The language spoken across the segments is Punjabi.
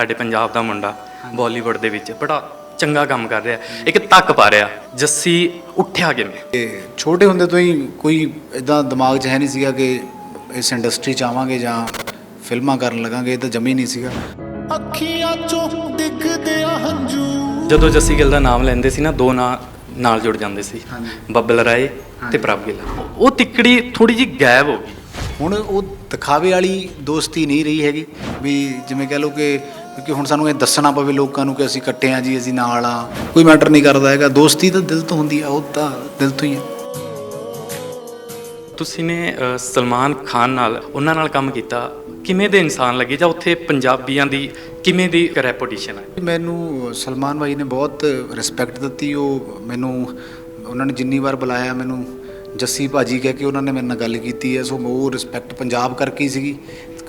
ਸਾਡੇ ਪੰਜਾਬ ਦਾ ਮੁੰਡਾ ਬਾਲੀਵੁੱਡ ਦੇ ਵਿੱਚ ਬੜਾ ਚੰਗਾ ਕੰਮ ਕਰ ਰਿਹਾ ਇੱਕ ਤੱਕ ਪਾ ਰਿਹਾ ਜੱਸੀ ਉੱਠਿਆ ਕਿਵੇਂ? ਤੇ ਛੋਟੇ ਹੁੰਦੇ ਤੋਂ ਹੀ ਕੋਈ ਇਦਾਂ ਦਿਮਾਗ 'ਚ ਹੈ ਨਹੀਂ ਸੀਗਾ ਕਿ ਇਸ ਇੰਡਸਟਰੀ 'ਚ ਆਵਾਂਗੇ ਜਾਂ ਫਿਲਮਾਂ ਕਰਨ ਲਗਾਂਗੇ ਇਹ ਤਾਂ ਜਮੀ ਨਹੀਂ ਸੀਗਾ। ਅੱਖੀਆਂ ਚੋਂ ਡਿੱਗਦੇ ਆ ਹੰਝੂ। ਜਦੋਂ ਜੱਸੀ ਗਿੱਲ ਦਾ ਨਾਮ ਲੈਂਦੇ ਸੀ ਨਾ ਦੋ ਨਾਂ ਨਾਲ ਜੁੜ ਜਾਂਦੇ ਸੀ। ਬੱਬਲ ਰਾਏ ਤੇ ਪ੍ਰਭ ਗਿੱਲ। ਉਹ ਤਿੱਕੜੀ ਥੋੜੀ ਜੀ ਗਾਇਬ ਹੋ ਗਈ। ਹੁਣ ਉਹ ਦਿਖਾਵੇ ਵਾਲੀ ਦੋਸਤੀ ਨਹੀਂ ਰਹੀ ਹੈਗੀ ਵੀ ਜਿਵੇਂ ਕਹਿ ਲਓ ਕਿ ਕਿ ਹੁਣ ਸਾਨੂੰ ਇਹ ਦੱਸਣਾ ਪਵੇ ਲੋਕਾਂ ਨੂੰ ਕਿ ਅਸੀਂ ਇਕੱਠੇ ਆ ਜੀ ਅਸੀਂ ਨਾਲ ਆ ਕੋਈ ਮੈਟਰ ਨਹੀਂ ਕਰਦਾ ਹੈਗਾ। ਦੋਸਤੀ ਤਾਂ ਦਿਲ ਤੋਂ ਹੁੰਦੀ ਆ ਉਹ ਤਾਂ ਦਿਲ ਤੋਂ ਹੀ ਆ। ਤੁਸੀਂ ਨੇ ਅ, ਸਲਮਾਨ ਖਾਨ ਨਾਲ ਉਹਨਾਂ ਨਾਲ ਕੰਮ ਕੀਤਾ। ਕਿਵੇਂ ਦੇ ਇਨਸਾਨ ਲੱਗੇ ਜਾਂ ਉੱਥੇ ਪੰਜਾਬੀਆਂ ਦੀ ਕਿਵੇਂ ਦੀ ਰੈਪੂਟੇਸ਼ਨ ਹੈ ਮੈਨੂੰ ਸਲਮਾਨ ਭਾਈ ਨੇ ਬਹੁਤ ਰਿਸਪੈਕਟ ਦਿੱਤੀ। ਉਹ ਮੈਨੂੰ ਉਹਨਾਂ ਨੇ ਜਿੰਨੀ ਵਾਰ ਬੁਲਾਇਆ ਮੈਨੂੰ ਜੱਸੀ ਭਾਜੀ ਕਹਿ ਕੇ ਉਹਨਾਂ ਨੇ ਮੇਰੇ ਨਾਲ ਗੱਲ ਕੀਤੀ ਹੈ। ਸੋ ਉਹ ਰਿਸਪੈਕਟ ਪੰਜਾਬ ਕਰਕੇ ਹੀ ਸੀਗੀ।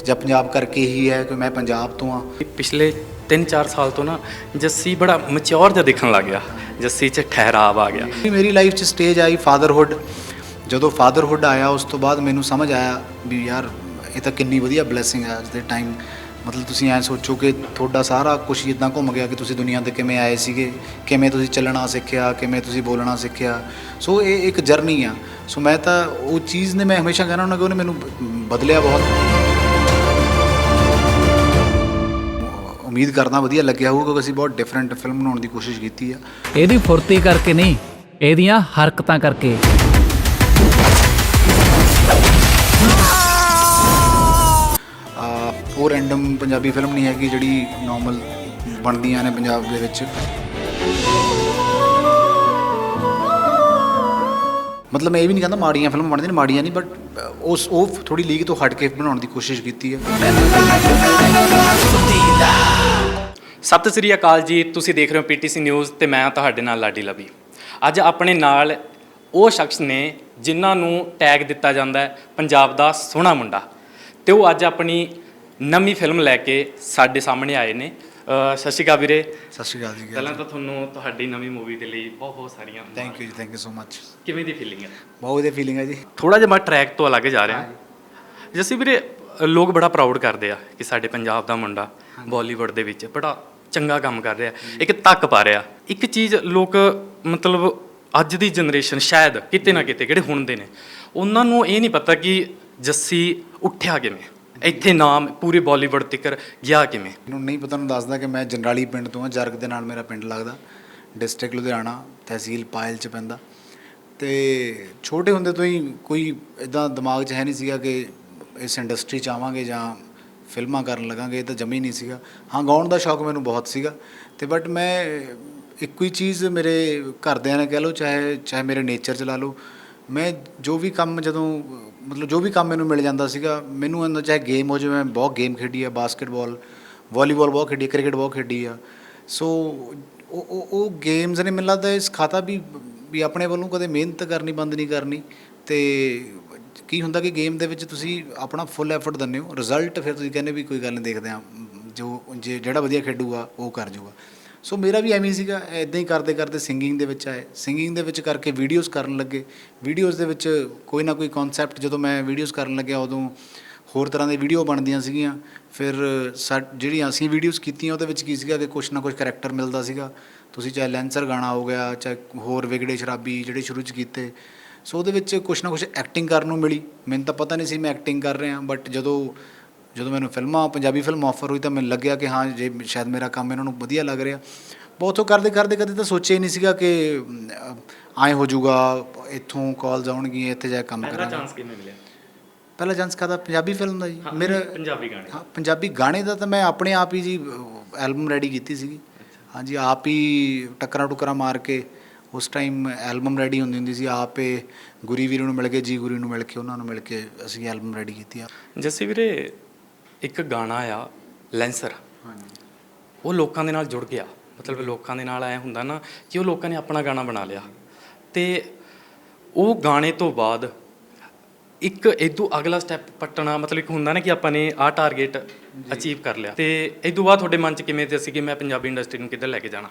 ਜਾਂ ਪੰਜਾਬ ਕਰਕੇ ਹੀ ਹੈ ਕਿ ਮੈਂ ਪੰਜਾਬ ਤੋਂ ਆ ਪਿਛਲੇ 3-4 ਸਾਲ ਤੋਂ ਨਾ ਜੱਸੀ ਬੜਾ ਮੈਚੁਰ ਜਿਹਾ ਦਿਖਣ ਲੱਗ ਗਿਆ। ਜੱਸੀ 'ਚ ਠਹਿਰਾਵ ਆ ਗਿਆ। ਮੇਰੀ ਲਾਈਫ 'ਚ ਸਟੇਜ ਆਈ ਫਾਦਰਹੁੱਡ ਜਦੋਂ ਫਾਦਰਹੁੱਡ ਆਇਆ ਉਸ ਤੋਂ ਬਾਅਦ ਮੈਨੂੰ ਸਮਝ ਆਇਆ ਵੀ ਯਾਰ ਇਹ ਤਾਂ ਕਿੰਨੀ ਵਧੀਆ ਬਲੇਸਿੰਗ ਹੈ ਅੱਜ ਦੇ ਟਾਈਮ ਮਤਲਬ ਤੁਸੀਂ ਐਂ ਸੋਚੋ ਕਿ ਤੁਹਾਡਾ ਸਾਰਾ ਕੁਝ ਇਦਾਂ ਘੁੰਮ ਗਿਆ ਕਿ ਤੁਸੀਂ ਦੁਨੀਆ ਤੇ ਕਿਵੇਂ ਆਏ ਸੀਗੇ ਕਿਵੇਂ ਤੁਸੀਂ ਚੱਲਣਾ ਸਿੱਖਿਆ ਕਿਵੇਂ ਤੁਸੀਂ ਬੋਲਣਾ ਸਿੱਖਿਆ। ਸੋ ਇਹ ਇੱਕ ਜਰਨੀ ਆ। ਸੋ ਮੈਂ ਤਾਂ ਉਹ ਚੀਜ਼ ਨੇ ਮੈਂ ਹਮੇਸ਼ਾ ਕਹਿਣਾ ਹੁੰਦਾ ਕਿ ਉਹਨੇ ਮੈਨੂੰ ਬਦਲਿਆ ਬਹੁਤ। ਉਮੀਦ ਕਰਦਾ ਵਧੀਆ ਲੱਗਿਆ ਹੋਊਗਾ ਕਿਉਂਕਿ ਅਸੀਂ ਬਹੁਤ ਡਿਫਰੈਂਟ ਫਿਲਮ ਬਣਾਉਣ ਦੀ ਕੋਸ਼ਿਸ਼ ਕੀਤੀ ਆ। ਇਹਦੀ ਫੁਰਤੀ ਕਰਕੇ ਨਹੀਂ ਇਹਦੀਆਂ ਹਰਕਤਾਂ ਕਰਕੇ। ਆ ਉਹ ਰੈਂਡਮ ਪੰਜਾਬੀ ਫਿਲਮ ਨਹੀਂ ਹੈਗੀ ਜਿਹੜੀ ਨਾਰਮਲ ਬਣਦੀਆਂ ਨੇ ਪੰਜਾਬ ਦੇ ਵਿੱਚ। ਮਤਲਬ ਮੈਂ ਇਹ ਵੀ ਨਹੀਂ ਕਹਿੰਦਾ ਮਾੜੀਆਂ ਫਿਲਮਾਂ ਬਣਦੀਆਂ ਨੇ, ਮਾੜੀਆਂ ਨਹੀਂ ਬਟ ਉਸ, ਉਹ ਥੋੜੀ ਲੀਗ ਤੋਂ ਹਟ ਕੇ ਬਣਾਉਣ ਦੀ ਕੋਸ਼ਿਸ਼ ਕੀਤੀ ਹੈ। ਸਤਿ ਸ੍ਰੀ ਅਕਾਲ ਜੀ, ਤੁਸੀਂ ਦੇਖ ਰਹੇ ਹੋ ਪੀਟੀਸੀ ਨਿਊਜ਼ ਤੇ ਮੈਂ ਤੁਹਾਡੇ ਨਾਲ ਲਾਡੀ ਲਵੀ। ਅੱਜ ਆਪਣੇ ਨਾਲ ਉਹ ਸ਼ਖਸ ਨੇ ਜਿਨ੍ਹਾਂ ਨੂੰ ਟੈਗ ਦਿੱਤਾ ਜਾਂਦਾ ਹੈ ਪੰਜਾਬ ਦਾ ਸੋਹਣਾ ਮੁੰਡਾ। ਤੇ ਉਹ ਅੱਜ ਆਪਣੀ ਨਵੀਂ ਫਿਲਮ ਲੈ ਕੇ ਸਾਡੇ ਸਾਹਮਣੇ ਆਏ ਨੇ। ਅਹ ਸਤਿ ਸ਼੍ਰੀ ਅਕਾਲ ਵੀਰੇ। ਸਤਿ ਸ਼੍ਰੀ ਅਕਾਲ ਜੀ ਪਹਿਲਾਂ ਤਾਂ ਤੁਹਾਨੂੰ ਤੁਹਾਡੀ ਨਵੀਂ ਮੂਵੀ ਦੇ ਲਈ ਬਹੁਤ ਬਹੁਤ ਸਾਰੀਆਂ thank you ji thank you so much ਕਿਵੇਂ ਦੀ ਫੀਲਿੰਗ ਹੈ ਬਹੁਤ ਵਧੀਆ ਫੀਲਿੰਗ ਹੈ ਜੀ। ਥੋੜਾ ਜਿਹਾ ਮੈਂ ਟਰੈਕ ਤੋਂ ਅਲੱਗ ਜਾ ਰਿਹਾ। ਜੱਸੀ ਵੀਰੇ ਅ, ਲੋਕ ਬੜਾ ਪ੍ਰਾਊਡ ਕਰਦੇ ਆ ਕਿ ਸਾਡੇ ਪੰਜਾਬ ਦਾ ਮੁੰਡਾ ਬਾਲੀਵੁੱਡ ਦੇ ਵਿੱਚ ਬੜਾ ਚੰਗਾ ਕੰਮ ਕਰ ਰਿਹਾ। ਇੱਕ ਤੱਕ ਪਾ ਰਿਹਾ। ਇੱਕ ਚੀਜ਼ ਲੋਕ ਮਤਲਬ ਅੱਜ ਦੀ ਜਨਰੇਸ਼ਨ ਸ਼ਾਇਦ ਕਿਤੇ ਨਾ ਕਿਤੇ ਜਿਹੜੇ ਹੁਣ ਦੇ ਨੇ ਉਹਨਾਂ ਨੂੰ ਇਹ ਨਹੀਂ ਪਤਾ ਕਿ ਜੱਸੀ ਉੱਠਿਆ ਕਿਵੇਂ। ਇੱਥੇ ਨਾਮ ਪੂਰੇ ਬਾਲੀਵੁੱਡ ਤੱਕਰ ਗਿਆ ਕਿਵੇਂ? ਮੈਨੂੰ ਨਹੀਂ ਪਤਾ ਨੂੰ ਦੱਸਦਾ ਕਿ ਮੈਂ ਜੰਡਾਲੀ ਪਿੰਡ ਤੋਂ ਹਾਂ, ਜਰਗ ਦੇ ਨਾਲ ਮੇਰਾ ਪਿੰਡ ਲੱਗਦਾ। ਡਿਸਟ੍ਰਿਕਟ ਲੁਧਿਆਣਾ, ਤਹਿਸੀਲ ਪਾਇਲ ਚ ਪੈਂਦਾ। ਤੇ ਛੋਟੇ ਹੁੰਦੇ ਤੋਂ ਹੀ ਕੋਈ ਇਦਾਂ ਦਿਮਾਗ 'ਚ ਹੈ ਨਹੀਂ ਸੀਗਾ ਕਿ ਇਸ ਇੰਡਸਟਰੀ 'ਚ ਆਵਾਂਗੇ ਜਾਂ ਫਿਲਮਾਂ ਕਰਨ ਲੱਗਾਂਗੇ, ਇਹ ਤਾਂ ਜਮੀ ਨਹੀਂ ਸੀਗਾ। ਹਾਂ, ਗਾਉਣ ਦਾ ਸ਼ੌਕ ਮੈਨੂੰ ਬਹੁਤ ਸੀਗਾ। ਤੇ ਬਟ ਮੈਂ ਇੱਕੋ ਹੀ ਚੀਜ਼ ਮੇਰੇ ਘਰਦਿਆਂ ਨੇ ਕਹਿ ਲਓ, ਚਾਹੇ ਚਾਹੇ ਮੇਰੇ ਨੇਚਰ ਚ ਲਾ ਲਓ ਮੈਂ ਜੋ ਵੀ ਕੰਮ ਜਦੋਂ, ਮਤਲਬ ਜੋ ਵੀ ਕੰਮ ਮੈਨੂੰ ਮਿਲ ਜਾਂਦਾ ਸੀਗਾ, ਮੈਨੂੰ ਅੰਦਰ ਚਾਹੇ ਗੇਮ ਹੋ ਜਾਵੇ, ਮੈਂ ਬਹੁਤ ਗੇਮ ਖੇਡੀ ਆ ਬਾਸਕਟਬਾਲ ਵਾਲੀਬਾਲ ਬਹੁਤ ਖੇਡੀ ਕ੍ਰਿਕਟ ਬਹੁਤ ਖੇਡੀ ਆ। ਸੋ ਉਹ ਉਹ ਉਹ ਗੇਮਸ ਨੇ ਮੈਨੂੰ ਲੱਗਦਾ ਇਸ ਖਾਤਾ ਵੀ ਵੀ ਆਪਣੇ ਵੱਲੋਂ ਕਦੇ ਮਿਹਨਤ ਕਰਨੀ, ਬੰਦ ਨਹੀਂ ਕਰਨੀ। ਤੇ ਕੀ ਹੁੰਦਾ ਕਿ ਗੇਮ ਦੇ ਵਿੱਚ ਤੁਸੀਂ ਆਪਣਾ ਫੁੱਲ ਐਫਰਟ ਦਿੰਦੇ ਹੋ ਰਿਜ਼ਲਟ ਫਿਰ ਤੁਸੀਂ ਕਹਿੰਦੇ ਵੀ ਕੋਈ ਗੱਲ ਨਹੀਂ ਦੇਖਦੇ ਆ, ਜੋ, ਜੇ ਜਿਹੜਾ ਵਧੀਆ ਖੇਡੂਗਾ, ਉਹ ਕਰ ਜਾਊਗਾ। ਸੋ ਮੇਰਾ ਵੀ ਐਵੇਂ ਹੀ ਸੀਗਾ ਇਦਾਂ ਹੀ ਕਰਦੇ ਕਰਦੇ ਸਿੰਗਿੰਗ ਦੇ ਵਿੱਚ ਆਏ। ਸਿੰਗਿੰਗ ਦੇ ਵਿੱਚ ਕਰਕੇ ਵੀਡੀਓਜ਼ ਕਰਨ ਲੱਗੇ। ਵੀਡੀਓਜ਼ ਦੇ ਵਿੱਚ ਕੋਈ ਨਾ ਕੋਈ ਕਨਸੈਪਟ ਜਦੋਂ ਮੈਂ ਵੀਡੀਓਜ਼ ਕਰਨ ਲੱਗਿਆ ਉਦੋਂ ਹੋਰ ਤਰ੍ਹਾਂ ਦੇ ਵੀਡੀਓ ਬਣਦੀਆਂ ਸੀਗੀਆਂ। ਫਿਰ ਸਾ- ਜਿਹੜੀਆਂ ਅਸੀਂ ਵੀਡੀਓਜ਼ ਕੀਤੀਆਂ ਉਹਦੇ ਵਿੱਚ ਕੀ ਸੀਗਾ ਕਿ ਕੁਛ ਨਾ ਕੁਛ ਕਰੈਕਟਰ ਮਿਲਦਾ ਸੀਗਾ। ਤੁਸੀਂ ਚਾਹੇ ਲੈਂਸਰ ਗਾਣਾ ਹੋ ਗਿਆ, ਚਾਹੇ ਹੋਰ ਵਿਗੜੇ ਸ਼ਰਾਬੀ ਜਿਹੜੇ ਸ਼ੁਰੂ ਚ ਕੀਤੇ। ਸੋ ਉਹਦੇ ਵਿੱਚ ਕੁਛ ਨਾ ਕੁਛ ਐਕਟਿੰਗ ਕਰਨ ਨੂੰ ਮਿਲੀ। ਮੈਨੂੰ ਤਾਂ ਪਤਾ ਨਹੀਂ ਸੀ ਮੈਂ ਐਕਟਿੰਗ ਕਰ ਰਿਹਾ ਬਟ ਜਦੋਂ ਜਦੋਂ ਮੈਨੂੰ ਫਿਲਮਾਂ ਪੰਜਾਬੀ ਫਿਲਮ ਆਫਰ ਹੋਈ ਤਾਂ ਮੈਨੂੰ ਲੱਗਿਆ ਕਿ ਹਾਂ ਜੇ ਸ਼ਾਇਦ ਮੇਰਾ ਕੰਮ ਇਹਨਾਂ ਨੂੰ ਵਧੀਆ ਲੱਗ ਰਿਹਾ। ਬਹੁਤ ਉਹ ਕਰਦੇ ਕਰਦੇ ਕਦੇ ਤਾਂ ਸੋਚਿਆ ਹੀ ਨਹੀਂ ਸੀਗਾ ਕਿ ਐਂ ਹੋ ਜਾਊਗਾ ਇੱਥੋਂ ਕਾਲਸ ਆਉਣਗੀਆਂ ਇੱਥੇ ਜਾ ਕੇ ਕੰਮ ਪਹਿਲਾ ਕਰਾਂਗੇ। ਚਾਂਸ ਕਿਵੇਂ ਮਿਲਿਆ? ਪਹਿਲਾ ਚਾਂਸ ਕਾਹਦਾ? ਪੰਜਾਬੀ ਫਿਲਮ ਦਾ ਜੀ। ਮੇਰਾ ਪੰਜਾਬੀ ਗਾਣੇ। ਹਾਂ ਪੰਜਾਬੀ ਗਾਣੇ ਦਾ ਤਾਂ ਮੈਂ ਆਪਣੇ ਆਪ ਹੀ ਜੀ ਐਲਬਮ ਰੈਡੀ ਕੀਤੀ ਸੀਗੀ। ਹਾਂਜੀ ਆਪ ਹੀ ਟੱਕਰਾਂ ਟੁਕਰਾਂ ਮਾਰ ਕੇ ਉਸ ਟਾਈਮ ਐਲਬਮ ਰੈਡੀ ਹੁੰਦੀ ਹੁੰਦੀ ਸੀ। ਆਪੇ ਗੁਰੀ ਵੀਰ ਨੂੰ ਮਿਲ ਕੇ ਜੀ ਗੁਰੀ ਨੂੰ ਮਿਲ ਕੇ ਉਹਨਾਂ ਨੂੰ ਮਿਲ ਕੇ ਅਸੀਂ ਐਲਬਮ ਰੈਡੀ ਕੀਤੀ ਆ। ਜੱਸੀ ਵੀਰੇ ਇੱਕ ਗਾਣਾ ਆ ਲੈਂਸਰ। ਹਾਂਜੀ। ਉਹ ਲੋਕਾਂ ਦੇ ਨਾਲ ਜੁੜ ਗਿਆ। ਮਤਲਬ ਲੋਕਾਂ ਦੇ ਨਾਲ ਐ ਹੁੰਦਾ ਨਾ ਕਿ ਉਹ ਲੋਕਾਂ ਨੇ ਆਪਣਾ ਗਾਣਾ ਬਣਾ ਲਿਆ। ਤੇ ਉਹ ਗਾਣੇ ਤੋਂ ਬਾਅਦ ਇੱਕ ਇਦੋਂ ਅਗਲਾ ਸਟੈਪ ਪੱਟਣਾ ਮਤਲਬ ਇੱਕ ਹੁੰਦਾ ਨਾ ਕਿ ਆਪਾਂ ਨੇ ਆਹ ਟਾਰਗੇਟ ਅਚੀਵ ਕਰ ਲਿਆ। ਤੇ ਇਦੋਂ ਬਾਅਦ ਤੁਹਾਡੇ ਮਨ 'ਚ ਕਿਵੇਂ ਤੇ ਸੀ ਕਿ ਮੈਂ ਪੰਜਾਬੀ ਇੰਡਸਟਰੀ ਨੂੰ ਕਿੱਧਰ ਲੈ ਕੇ ਜਾਣਾ?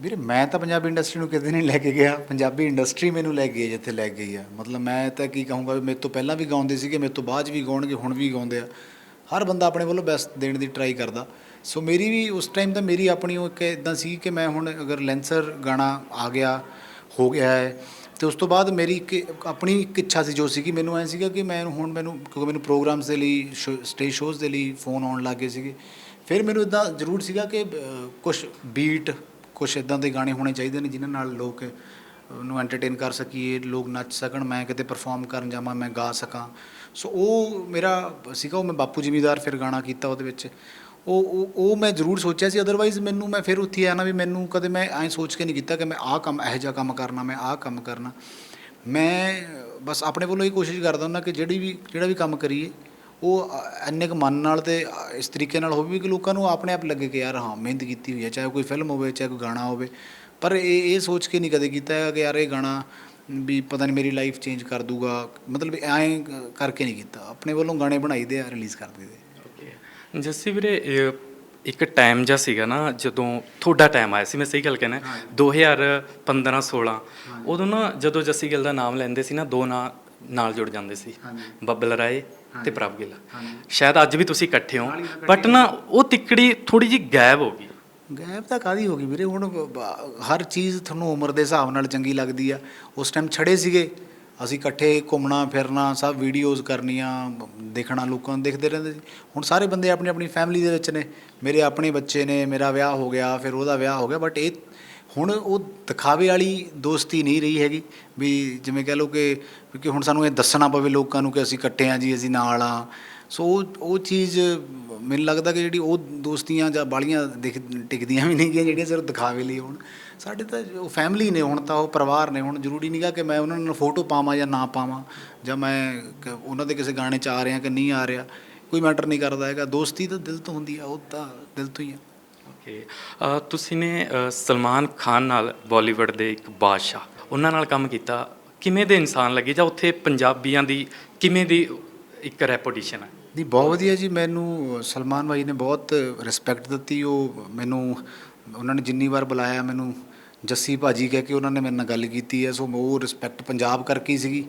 ਵੀਰੇ ਮੈਂ ਤਾਂ ਪੰਜਾਬੀ ਇੰਡਸਟਰੀ ਨੂੰ ਕਿਤੇ ਨਹੀਂ ਲੈ ਕੇ ਗਿਆ। ਪੰਜਾਬੀ ਇੰਡਸਟਰੀ ਮੈਨੂੰ ਲੈ ਗਈ ਹੈ ਜਿੱਥੇ ਲੈ ਗਈ ਆ। ਮਤਲਬ ਮੈਂ ਤਾਂ ਕੀ ਕਹੂੰਗਾ ਵੀ ਮੇਰੇ ਤੋਂ ਪਹਿਲਾਂ ਵੀ ਗਾਉਂਦੇ ਸੀਗੇ ਮੇਰੇ ਤੋਂ ਬਾਅਦ ਵੀ ਗਾਉਣਗੇ ਹੁਣ ਵੀ ਗਾਉਂਦੇ ਆ। ਹਰ ਬੰਦਾ ਆਪਣੇ ਵੱਲੋਂ ਬੈਸਟ ਦੇਣ ਦੀ ਟਰਾਈ ਕਰਦਾ। ਸੋ ਮੇਰੀ ਵੀ ਉਸ ਟਾਈਮ ਤਾਂ ਮੇਰੀ ਆਪਣੀ ਉਹ ਇੱਕ ਇਦਾਂ ਸੀ ਕਿ ਮੈਂ ਹੁਣ ਅਗਰ ਲੈਂਸਰ ਗਾਣਾ ਆ ਗਿਆ, ਹੋ ਗਿਆ ਹੈ, ਤੇ ਉਸ ਤੋਂ ਬਾਅਦ ਮੇਰੀ ਇੱਕ ਆਪਣੀ ਇੱਕ ਇੱਛਾ ਸੀ ਜੋ ਸੀ ਕਿ ਮੈਨੂੰ ਐ ਸੀਗਾ ਕਿ ਮੈਂ ਹੁਣ ਮੈਨੂੰ ਕਿਉਂਕਿ ਮੈਨੂੰ ਪ੍ਰੋਗਰਾਮਸ ਦੇ ਲਈ ਸਟੇਜ ਸ਼ੋਜ਼ ਦੇ ਲਈ ਫੋਨ ਆਉਣ ਲੱਗੇ ਸੀਗੇ। ਫਿਰ ਮੈਨੂੰ ਇਦਾਂ ਜ਼ਰੂਰ ਸੀਗਾ ਕਿ ਕੁਝ ਬੀਟ ਕੁਝ ਇਦਾਂ ਦੇ ਗਾਣੇ ਹੋਣੇ ਚਾਹੀਦੇ ਨੇ ਜਿਨ੍ਹਾਂ ਨਾਲ ਲੋਕ ਨੂੰ ਐਂਟਰਟੇਨ ਕਰ ਸਕੀਏ, ਲੋਕ ਨੱਚ ਸਕਣ, ਮੈਂ ਕਿਤੇ ਪਰਫਾਰਮ ਕਰਨ ਜਾਵਾਂ, ਮੈਂ ਗਾ ਸਕਾਂ। ਸੋ ਉਹ ਮੇਰਾ ਸੀਗਾ, ਉਹ ਮੈਂ ਬਾਪੂ ਜ਼ਿਮੀਦਾਰ ਫਿਰ ਗਾਣਾ ਕੀਤਾ ਉਹਦੇ ਵਿੱਚ। ਉਹ ਉਹ ਮੈਂ ਜ਼ਰੂਰ ਸੋਚਿਆ ਸੀ ਅਦਰਵਾਈਜ਼ ਮੈਨੂੰ, ਮੈਂ ਫਿਰ ਉੱਥੇ ਆਇਆ ਨਾ ਵੀ ਮੈਨੂੰ ਕਦੇ ਮੈਂ ਐਂ ਸੋਚ ਕੇ ਨਹੀਂ ਕੀਤਾ ਕਿ ਮੈਂ ਆਹ ਕੰਮ, ਇਹੋ ਜਿਹਾ ਕੰਮ ਕਰਨਾ, ਮੈਂ ਆਹ ਕੰਮ ਕਰਨਾ। ਮੈਂ ਬਸ ਆਪਣੇ ਵੱਲੋਂ ਇਹ ਕੋਸ਼ਿਸ਼ ਕਰਦਾ ਹੁੰਦਾ ਕਿ ਜਿਹੜੀ ਵੀ, ਜਿਹੜਾ ਵੀ ਕੰਮ ਕਰੀਏ, ਉਹ ਇੰਨੇ ਕੁ ਮਨ ਨਾਲ ਤੇ ਇਸ ਤਰੀਕੇ ਨਾਲ ਹੋਵੇ ਕਿ ਲੋਕਾਂ ਨੂੰ ਆਪਣੇ ਆਪ ਲੱਗੇ ਕਿ ਯਾਰ ਹਾਂ, ਮਿਹਨਤ ਕੀਤੀ ਹੋਈ ਹੈ, ਚਾਹੇ ਕੋਈ ਫਿਲਮ ਹੋਵੇ, ਚਾਹੇ ਕੋਈ ਗਾਣਾ ਹੋਵੇ। ਪਰ ਇਹ ਇਹ ਸੋਚ ਕੇ ਨਹੀਂ ਕਦੇ ਕੀਤਾ ਹੈਗਾ ਕਿ ਯਾਰ ਇਹ ਗਾਣਾ ਵੀ ਪਤਾ ਨਹੀਂ ਮੇਰੀ ਲਾਈਫ ਚੇਂਜ ਕਰ ਦੂਗਾ। ਮਤਲਬ ਐਂ ਕਰਕੇ ਨਹੀਂ ਕੀਤਾ। ਆਪਣੇ ਵੱਲੋਂ ਗਾਣੇ ਬਣਾਈਦੇ ਆ ਰਿਲੀਜ਼ ਕਰ ਦਈਦੇ ਜੱਸੀ ਵੀਰੇ ਇੱਕ ਟਾਈਮ ਜਿਹਾ ਸੀਗਾ ਨਾ ਜਦੋਂ ਤੁਹਾਡਾ ਟਾਈਮ ਆਇਆ ਸੀ ਮੈਂ ਸਹੀ ਗੱਲ ਕਹਿਣਾ। 2015 16 ਉਦੋਂ ਨਾ ਜਦੋਂ ਜੱਸੀ ਗਿੱਲ ਦਾ ਨਾਮ ਲੈਂਦੇ ਸੀ ਨਾ ਦੋ ਨਾਂ ਨਾਲ ਜੁੜ ਜਾਂਦੇ ਸੀ। ਬੱਬਲ ਰਾਏ ਤੇ ਪ੍ਰਭ ਗਿੱਲ। ਸ਼ਾਇਦ ਅੱਜ ਵੀ ਤੁਸੀਂ ਇਕੱਠੇ ਹੋ ਬਟ ਨਾ ਉਹ ਤਿੱਕੜੀ ਥੋੜੀ ਜਿਹੀ ਗਾਇਬ ਹੋ ਗਈ। ਗੈਪ ਤਾਂ ਕਾਦੀ ਹੋ ਗਈ ਵੀਰੇ? ਹੁਣ ਬ- ਹਰ ਚੀਜ਼ ਤੁਹਾਨੂੰ ਉਮਰ ਦੇ ਹਿਸਾਬ ਨਾਲ ਚੰਗੀ ਲੱਗਦੀ ਆ। ਉਸ ਟਾਈਮ ਛੜੇ ਸੀਗੇ। ਅਸੀਂ ਇਕੱਠੇ ਘੁੰਮਣਾ, ਫਿਰਨਾ, ਸਭ ਵੀਡੀਓਜ਼ ਕਰਨੀਆਂ ਬ- ਦੇਖਣਾ, ਲੋਕਾਂ ਨੂੰ ਦੇਖਦੇ ਰਹਿੰਦੇ ਸੀ। ਹੁਣ ਸਾਰੇ ਬੰਦੇ ਆਪਣੀ ਆਪਣੀ ਫੈਮਿਲੀ ਦੇ ਵਿੱਚ ਨੇ। ਮੇਰੇ ਆਪਣੇ ਬੱਚੇ ਨੇ, ਮੇਰਾ ਵਿਆਹ ਹੋ ਗਿਆ, ਫਿਰ ਉਹਦਾ ਵਿਆਹ ਹੋ ਗਿਆ। ਬਟ ਇਹ ਹੁਣ ਉਹ ਦਿਖਾਵੇ ਵਾਲੀ ਦੋਸਤੀ ਨਹੀਂ ਰਹੀ ਹੈਗੀ। ਵੀ ਜਿਵੇਂ ਕਹਿ ਲਓ ਕਿ ਕਿ ਹੁਣ ਸਾਨੂੰ ਇਹ ਦੱਸਣਾ ਪਵੇ ਲੋਕਾਂ ਨੂੰ ਕਿ ਅਸੀਂ ਇਕੱਠੇ ਹਾਂ ਜੀ, ਅਸੀਂ ਨਾਲ ਆ। ਸੋ ਉਹ ਚੀਜ਼ ਮੈਨੂੰ ਲੱਗਦਾ ਕਿ ਜਿਹੜੀ ਉਹ ਦੋਸਤੀਆਂ ਜਾਂ ਬਾਲੀਆਂ ਦਿਖ ਟਿਕਦੀਆਂ ਵੀ ਨਹੀਂ ਗੀਆਂ ਜਿਹੜੀਆਂ ਸਿਰਫ ਦਿਖਾਵੇ ਲਈ ਹੋਣ। ਸਾਡੇ ਤਾਂ ਉਹ ਫੈਮਿਲੀ ਨੇ ਹੁਣ ਤਾਂ ਉਹ ਪਰਿਵਾਰ ਨੇ ਹੁਣ ਜ਼ਰੂਰੀ ਨਹੀਂਗਾ ਕਿ ਮੈਂ ਉਹਨਾਂ ਨਾਲ ਫੋਟੋ ਪਾਵਾਂ ਜਾਂ ਨਾ ਪਾਵਾਂ ਜਾਂ ਮੈਂ ਉਹਨਾਂ ਦੇ ਕਿਸੇ ਗਾਣੇ 'ਚ ਆ ਰਿਹਾ ਕਿ ਨਹੀਂ ਆ ਰਿਹਾ। ਕੋਈ ਮੈਟਰ ਨਹੀਂ ਕਰਦਾ ਹੈਗਾ। ਦੋਸਤੀ ਤਾਂ ਦਿਲ ਤੋਂ ਹੁੰਦੀ ਆ, ਉਹ ਤਾਂ ਦਿਲ ਤੋਂ ਹੀ ਆ। ਓਕੇ ਤੁਸੀਂ ਨੇ ਸਲਮਾਨ ਖਾਨ ਨਾਲ ਬਾਲੀਵੁੱਡ ਦੇ ਇੱਕ ਬਾਦਸ਼ਾਹ, ਉਹਨਾਂ ਨਾਲ ਕੰਮ ਕੀਤਾ। ਕਿਵੇਂ ਦੇ ਇਨਸਾਨ ਲੱਗੇ ਜਾਂ ਉੱਥੇ ਪੰਜਾਬੀਆਂ ਦੀ ਕਿਵੇਂ ਦੀ ਇੱਕ ਰੈਪੂਟੇਸ਼ਨ ਹੈ ਨਹੀਂ, ਬਹੁਤ ਵਧੀਆ ਜੀ। ਮੈਨੂੰ ਸਲਮਾਨ ਭਾਈ ਨੇ ਬਹੁਤ ਰਿਸਪੈਕਟ ਦਿੱਤੀ। ਉਹ ਮੈਨੂੰ, ਉਹਨਾਂ ਨੇ ਜਿੰਨੀ ਵਾਰ ਬੁਲਾਇਆ, ਮੈਨੂੰ ਜੱਸੀ ਭਾਜੀ ਕਹਿ ਕੇ ਉਹਨਾਂ ਨੇ ਮੇਰੇ ਨਾਲ ਗੱਲ ਕੀਤੀ ਹੈ। ਸੋ ਉਹ ਰਿਸਪੈਕਟ ਪੰਜਾਬ ਕਰਕੇ ਹੀ ਸੀਗੀ।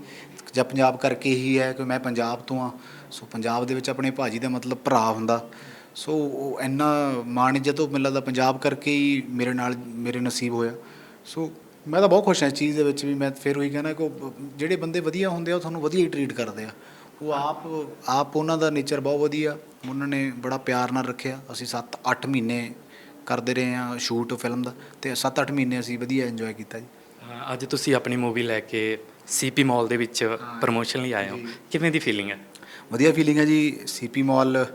ਜਾਂ ਪੰਜਾਬ ਕਰਕੇ ਹੀ ਹੈ ਕਿ ਮੈਂ ਪੰਜਾਬ ਤੋਂ ਆ ਸੋ ਪੰਜਾਬ ਦੇ ਵਿੱਚ ਆਪਣੇ ਭਾਜੀ ਦਾ ਮਤਲਬ ਭਰਾ ਹੁੰਦਾ। ਸੋ ਉਹ ਇੰਨਾ ਮਾਣ ਜਦੋਂ ਉਹ ਮੈਨੂੰ ਲੱਗਦਾ ਪੰਜਾਬ ਕਰਕੇ ਹੀ ਮੇਰੇ ਨਾਲ, ਮੇਰੇ ਨਸੀਬ ਹੋਇਆ। ਸੋ ਮੈਂ ਤਾਂ ਬਹੁਤ ਖੁਸ਼ ਹਾਂ ਇਸ ਚੀਜ਼ ਦੇ ਵਿੱਚ ਵੀ। ਮੈਂ ਫਿਰ ਉਹੀ ਕਹਿਣਾ ਕਿ ਉਹ ਜਿਹੜੇ ਬੰਦੇ ਵਧੀਆ ਹੁੰਦੇ ਆ, ਉਹ ਤੁਹਾਨੂੰ ਵਧੀਆ ਹੀ ਟਰੀਟ ਕਰਦੇ ਆ। ਉਹ ਆਪ ਆਪ ਉਹਨਾਂ ਦਾ ਨੇਚਰ ਬਹੁਤ ਵਧੀਆ। ਉਹਨਾਂ ਨੇ ਬੜਾ ਪਿਆਰ ਨਾਲ ਰੱਖਿਆ। ਅਸੀਂ 7-8 ਮਹੀਨੇ ਕਰਦੇ ਰਹੇ ਹਾਂ ਸ਼ੂਟ ਫਿਲਮ ਦਾ ਤੇ 7-8 ਮਹੀਨੇ ਅਸੀਂ ਵਧੀਆ ਇੰਜੋਏ ਕੀਤਾ ਜੀ। ਅੱਜ ਤੁਸੀਂ ਆਪਣੀ ਮੂਵੀ ਲੈ ਕੇ ਸੀਪੀ ਮਾਲ ਦੇ ਵਿੱਚ ਪ੍ਰਮੋਸ਼ਨ ਲਈ ਆਏ ਹੋ। ਕਿਵੇਂ ਦੀ ਫੀਲਿੰਗ ਹੈ? ਵਧੀਆ ਫੀਲਿੰਗ ਹੈ ਜੀ। ਸੀਪੀ ਮਾਲ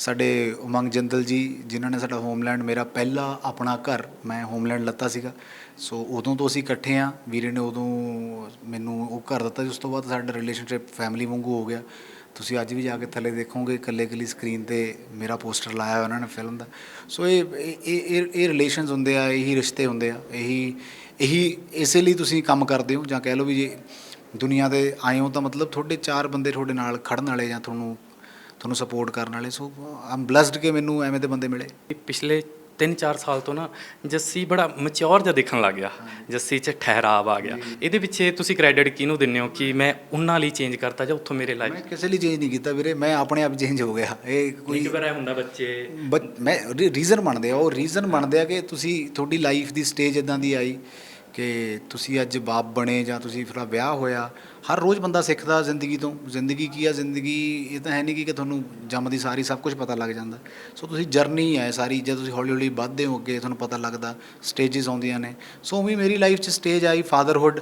ਸਾਡੇ ਉਮੰਗ ਜਿੰਦਲ ਜੀ, ਜਿਨ੍ਹਾਂ ਨੇ ਸਾਡਾ ਹੋਮਲੈਂਡ ਮੇਰਾ ਪਹਿਲਾ ਆਪਣਾ ਘਰ, ਮੈਂ ਹੋਮਲੈਂਡ ਲੱਤਾ ਸੀਗਾ। ਸੋ ਉਦੋਂ ਤੋਂ ਅਸੀਂ ਇਕੱਠੇ ਆ। ਵੀਰੇ ਨੇ ਉਦੋਂ ਮੈਨੂੰ ਉਹ ਘਰ ਦਿੱਤਾ ਸੀ ਉਸ ਤੋਂ ਬਾਅਦ ਸਾਡਾ ਰਿਲੇਸ਼ਨਸ਼ਿਪ ਫੈਮਿਲੀ ਵਾਂਗੂ ਹੋ ਗਿਆ। ਤੁਸੀਂ ਅੱਜ ਵੀ ਜਾ ਕੇ ਥੱਲੇ ਦੇਖੋਗੇ ਇਕੱਲੇ ਇਕੱਲੀ ਸਕਰੀਨ ਤੇ ਮੇਰਾ ਪੋਸਟਰ ਲਾਇਆ ਉਹਨਾਂ ਨੇ ਫਿਲਮ ਦਾ। ਸੋ ਇਹ ਇਹ ਇਹ ਇਹ ਰਿਲੇਸ਼ਨਸ ਹੁੰਦੇ ਆ, ਇਹੀ ਰਿਸ਼ਤੇ ਹੁੰਦੇ ਆ। ਇਹੀ ਇਹੀ ਇਸੇ ਲਈ ਤੁਸੀਂ ਕੰਮ ਕਰਦੇ ਹੋ, ਜਾਂ ਕਹਿ ਲਓ ਵੀ ਜੇ ਦੁਨੀਆ ਦੇ ਆਏ ਹੋ ਤਾਂ ਮਤਲਬ ਤੁਹਾਡੇ ਚਾਰ ਬੰਦੇ ਤੁਹਾਡੇ ਨਾਲ ਖੜਨ ਵਾਲੇ ਜਾਂ ਤੁਹਾਨੂੰ ਤੁਹਾਨੂੰ ਸਪੋਰਟ ਕਰਨ ਵਾਲੇ। ਸੋ ਆਮ ਬlesed ਕਿ ਮੈਨੂੰ ਐਵੇਂ ਦੇ ਬੰਦੇ ਮਿਲੇ। ਪਿਛਲੇ 3-4 ਸਾਲ ਤੋਂ ਨਾ ਜੱਸੀ ਬੜਾ ਮੈਚੁਰ ਜਿਹਾ ਦਿਖਣ ਲੱਗ ਗਿਆ। ਜੱਸੀ 'ਚ ਠਹਿਰਾਵ ਆ ਗਿਆ। ਇਹਦੇ ਪਿੱਛੇ ਤੁਸੀਂ ਕ੍ਰੈਡਿਟ ਕਿਹਨੂੰ ਦਿੰਦੇ ਹੋ ਕਿ ਮੈਂ ਉਹਨਾਂ ਲਈ ਚੇਂਜ ਕਰਤਾ ਜਾਂ ਉੱਥੋਂ ਮੇਰੇ ਮੈਂ ਲਾਈਫ ਕਿਸੇ ਲਈ ਚੇਂਜ ਨਹੀਂ ਕੀਤਾ ਵੀਰੇ ਮੈਂ ਆਪਣੇ ਆਪ ਚੇਂਜ ਹੋ ਗਿਆ। ਇਹ ਕੋਈ ਕੋਈ ਵਾਰ ਹੁੰਦਾ ਬੱਚੇ। ਮੈਂ ਰੀਜ਼ਨ ਬਣਦੇ ਆ। ਉਹ ਰੀਜ਼ਨ ਬਣਦੇ ਆ ਕਿ ਤੁਸੀਂ ਤੁਹਾਡੀ ਲਾਈਫ ਦੀ ਸਟੇਜ ਇਦਾਂ ਦੀ ਆਈ ਕਿ ਤੁਸੀਂ ਅੱਜ ਬਾਪ ਬਣੇ ਜਾਂ ਤੁਸੀਂ ਫਿਰ ਵਿਆਹ ਹੋਇਆ। ਹਰ ਰੋਜ਼ ਬੰਦਾ ਸਿੱਖਦਾ ਜ਼ਿੰਦਗੀ ਤੋਂ। ਜ਼ਿੰਦਗੀ ਕੀ ਆ? ਜ਼ਿੰਦਗੀ, ਇਹ ਤਾਂ ਹੈ ਨਹੀਂ ਕਿ ਤੁਹਾਨੂੰ ਜੰਮਦੀ ਸਾਰੀ ਸਭ ਕੁਝ ਪਤਾ ਲੱਗ ਜਾਂਦਾ। ਸੋ ਤੁਸੀਂ ਜਰਨੀ ਹੈ ਸਾਰੀ, ਜੇ ਤੁਸੀਂ ਹੌਲੀ ਹੌਲੀ ਵੱਧਦੇ ਹੋ ਅੱਗੇ ਤੁਹਾਨੂੰ ਪਤਾ ਲੱਗਦਾ ਸਟੇजेस ਆਉਂਦੀਆਂ ਨੇ। ਸੋ ਵੀ ਮੇਰੀ ਲਾਈਫ 'ਚ ਸਟੇਜ ਆਈ ਫਾਦਰਹੁੱਡ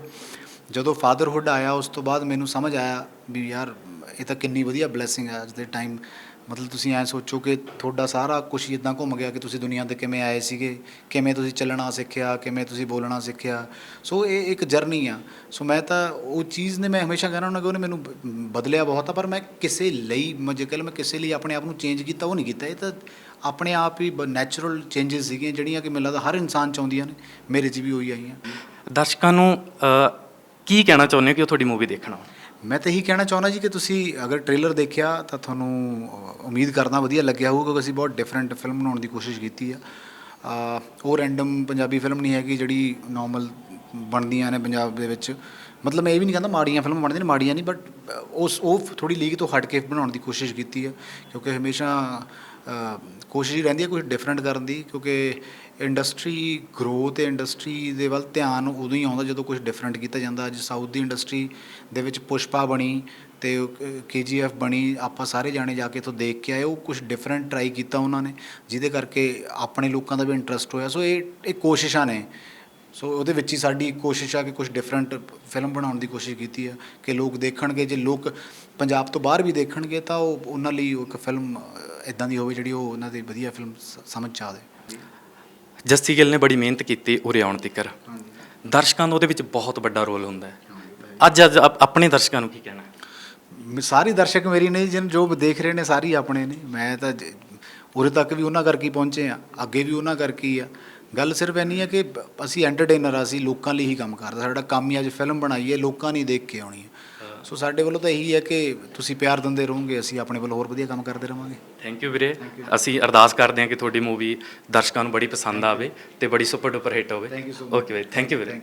ਜਦੋਂ ਫਾਦਰਹੁੱਡ ਆਇਆ, ਉਸ ਤੋਂ ਬਾਅਦ ਮੈਨੂੰ ਸਮਝ ਆਇਆ ਵੀ ਯਾਰ, ਇਹ ਤਾਂ ਕਿੰਨੀ ਵਧੀਆ ਬਲੇਸਿੰਗ ਹੈ ਅੱਜ ਦੇ ਟਾਈਮ ਮਤਲਬ ਤੁਸੀਂ ਐਂ ਸੋਚੋ ਕਿ ਤੁਹਾਡਾ ਸਾਰਾ ਕੁਝ ਇਦਾਂ ਘੁੰਮ ਗਿਆ ਕਿ ਤੁਸੀਂ ਦੁਨੀਆ ਤੇ ਕਿਵੇਂ ਆਏ ਸੀਗੇ, ਕਿਵੇਂ ਤੁਸੀਂ ਚੱਲਣਾ ਸਿੱਖਿਆ, ਕਿਵੇਂ ਤੁਸੀਂ ਬੋਲਣਾ ਸਿੱਖਿਆ। ਸੋ ਇਹ ਇੱਕ ਜਰਨੀ ਆ। ਸੋ ਮੈਂ ਤਾਂ ਉਹ ਚੀਜ਼ ਨੇ ਮੈਂ ਹਮੇਸ਼ਾ ਕਹਿਣਾ ਹੁੰਦਾ ਕਿ ਉਹਨੇ ਮੈਨੂੰ ਬਦਲਿਆ ਬਹੁਤ ਆ, ਪਰ ਮੈਂ ਕਿਸੇ ਲਈ ਮੈਂ ਜੇ ਕੱਲ ਮੈਂ ਕਿਸੇ ਲਈ ਆਪਣੇ ਆਪ ਨੂੰ ਚੇਂਜ ਕੀਤਾ, ਉਹ ਨਹੀਂ ਕੀਤਾ। ਇਹ ਤਾਂ ਆਪਣੇ ਆਪ ਹੀ ਨੈਚੁਰਲ ਚੇਂਜਸ ਸੀਗੀਆਂ ਜਿਹੜੀਆਂ ਕਿ ਮੈਨੂੰ ਲੱਗਦਾ ਹਰ ਇਨਸਾਨ ਚਾਹੁੰਦੀਆਂ ਨੇ। ਮੇਰੇ 'ਚ ਵੀ ਉਹੀ ਆਈਆਂ। ਦਰਸ਼ਕਾਂ ਨੂੰ ਕੀ ਕਹਿਣਾ ਚਾਹੁੰਦੇ ਹੋ ਕਿ ਉਹ ਤੁਹਾਡੀ ਮੂਵੀ ਦੇਖਣਾ ਮੈਂ ਤਾਂ ਇਹੀ ਕਹਿਣਾ ਚਾਹੁੰਦਾ ਜੀ ਕਿ ਤੁਸੀਂ ਅਗਰ ਟ੍ਰੇਲਰ ਦੇਖਿਆ ਤਾਂ ਤੁਹਾਨੂੰ ਉਮੀਦ ਕਰਦਾ ਵਧੀਆ ਲੱਗਿਆ ਹੋਊਗਾ ਕਿਉਂਕਿ ਅਸੀਂ ਬਹੁਤ ਡਿਫਰੈਂਟ ਫਿਲਮ ਬਣਾਉਣ ਦੀ ਕੋਸ਼ਿਸ਼ ਕੀਤੀ ਆ। ਉਹ ਰੈਂਡਮ ਪੰਜਾਬੀ ਫਿਲਮ ਨਹੀਂ ਹੈਗੀ ਜਿਹੜੀ ਨਾਰਮਲ ਬਣਦੀਆਂ ਨੇ ਪੰਜਾਬ ਦੇ ਵਿੱਚ। ਮਤਲਬ ਮੈਂ ਇਹ ਵੀ ਨਹੀਂ ਕਹਿੰਦਾ ਮਾੜੀਆਂ ਫਿਲਮਾਂ ਬਣਦੀਆਂ ਨੇ, ਮਾੜੀਆਂ ਨਹੀਂ ਬਟ ਉਸ, ਉਹ ਥੋੜੀ ਲੀਗ ਤੋਂ ਹਟ ਕੇ ਬਣਾਉਣ ਦੀ ਕੋਸ਼ਿਸ਼ ਕੀਤੀ ਹੈ ਕਿਉਂਕਿ ਹਮੇਸ਼ਾ ਕੋਸ਼ਿਸ਼ ਰਹਿੰਦੀ ਹੈ ਕੁਝ ਡਿਫਰੈਂਟ ਕਰਨ ਦੀ, ਕਿਉਂਕਿ ਇੰਡਸਟਰੀ ਗਰੋਥ ਤੇ ਇੰਡਸਟਰੀ ਦੇ ਵੱਲ ਧਿਆਨ ਉਦੋਂ ਹੀ ਆਉਂਦਾ ਜਦੋਂ ਕੁਝ ਡਿਫਰੈਂਟ ਕੀਤਾ ਜਾਂਦਾ। ਅੱਜ ਸਾਊਥ ਦੀ ਇੰਡਸਟਰੀ ਦੇ ਵਿੱਚ ਪੁਸ਼ਪਾ ਬਣੀ ਤੇ ਕੇਜੀਐਫ ਬਣੀ, ਆਪਾਂ ਸਾਰੇ ਜਾਣੇ ਜਾ ਕੇ ਤੋਂ ਦੇਖ ਕੇ ਆਏ, ਉਹ ਕੁਝ ਡਿਫਰੈਂਟ ਟਰਾਈ ਕੀਤਾ ਉਹਨਾਂ ਨੇ, ਜਿਹਦੇ ਕਰਕੇ ਆਪਣੇ ਲੋਕਾਂ ਦਾ ਵੀ ਇੰਟਰਸਟ ਹੋਇਆ। ਸੋ ਇਹ ਇਹ ਕੋਸ਼ਿਸ਼ਾਂ ਨੇ। ਸੋ ਉਹਦੇ ਵਿੱਚ ਹੀ ਸਾਡੀ ਕੋਸ਼ਿਸ਼ ਆ ਕਿ ਕੁਝ ਡਿਫਰੈਂਟ ਫਿਲਮ ਬਣਾਉਣ ਦੀ ਕੋਸ਼ਿਸ਼ ਕੀਤੀ ਆ ਕਿ ਲੋਕ ਦੇਖਣਗੇ। ਜੇ ਲੋਕ ਪੰਜਾਬ ਤੋਂ ਬਾਹਰ ਵੀ ਦੇਖਣਗੇ ਤਾਂ ਉਹ ਉਹਨਾਂ ਲਈ ਇੱਕ ਫਿਲਮ ਇਦਾਂ ਦੀ ਹੋਵੇ ਜਿਹੜੀ ਉਹ ਉਹਨਾਂ ਦੀ ਵਧੀਆ ਫਿਲਮ ਸਮਝ ਚ ਆਵੇ ਜੱਸੀ ਗਿੱਲ ਨੇ ਬੜੀ ਮਿਹਨਤ ਕੀਤੀ ਉਰੇ ਆਉਣ ਤੱਕਰ। ਦਰਸ਼ਕਾਂ ਦਾ ਉਹਦੇ ਵਿੱਚ ਬਹੁਤ ਵੱਡਾ ਰੋਲ ਹੁੰਦਾ ਹੈ। ਅੱਜ ਅੱਜ ਆਪ- ਆਪਣੇ ਦਰਸ਼ਕਾਂ ਨੂੰ ਕੀ ਕਹਿਣਾ ਸਾਰੇ ਦਰਸ਼ਕ ਮੇਰੀ ਨੇ ਜਿਨ ਜੋ ਦੇਖ ਰਹੇ ਨੇ ਸਾਰੇ ਆਪਣੇ ਨੇ। ਮੈਂ ਤਾਂ ਉਰੇ ਤੱਕ ਵੀ ਉਹਨਾਂ ਕਰਕੇ ਹੀ ਪਹੁੰਚੇ ਆ ਅੱਗੇ ਵੀ ਉਹਨਾਂ ਕਰਕੇ ਹੀ ਆ। ਗੱਲ ਸਿਰਫ ਇੰਨੀ ਹੈ ਕਿ ਅਸੀਂ ਐਂਟਰਟੇਨਰ ਆ ਅਸੀਂ ਲੋਕਾਂ ਲਈ ਹੀ ਕੰਮ ਕਰਦੇ ਸਾਡਾ ਕੰਮ ਹੀ ਅੱਜ ਫਿਲਮ ਬਣਾਈ ਹੈ ਲੋਕਾਂ ਨੇ ਦੇਖ ਕੇ ਆਉਣੀ ਹੈ। ਸੋ ਸਾਡੇ ਵੱਲੋਂ ਤਾਂ ਇਹੀ ਹੈ ਕਿ ਤੁਸੀਂ ਪਿਆਰ ਦਿੰਦੇ ਰਹੋਗੇ ਅਸੀਂ ਆਪਣੇ ਵੱਲੋਂ ਹੋਰ ਵਧੀਆ ਕੰਮ ਕਰਦੇ ਰਵਾਂਗੇ। ਥੈਂਕ ਯੂ ਵੀਰੇ। ਅਸੀਂ ਅਰਦਾਸ ਕਰਦੇ ਹਾਂ ਕਿ ਤੁਹਾਡੀ ਮੂਵੀ ਦਰਸ਼ਕਾਂ ਨੂੰ ਬੜੀ ਪਸੰਦ ਆਵੇ ਤੇ ਬੜੀ ਸੁਪਰ ਡੁਪਰ ਹਿੱਟ ਹੋਵੇ ਓਕੇ ਵੀਰੇ ਥੈਂਕ ਯੂ ਵੀਰੇ।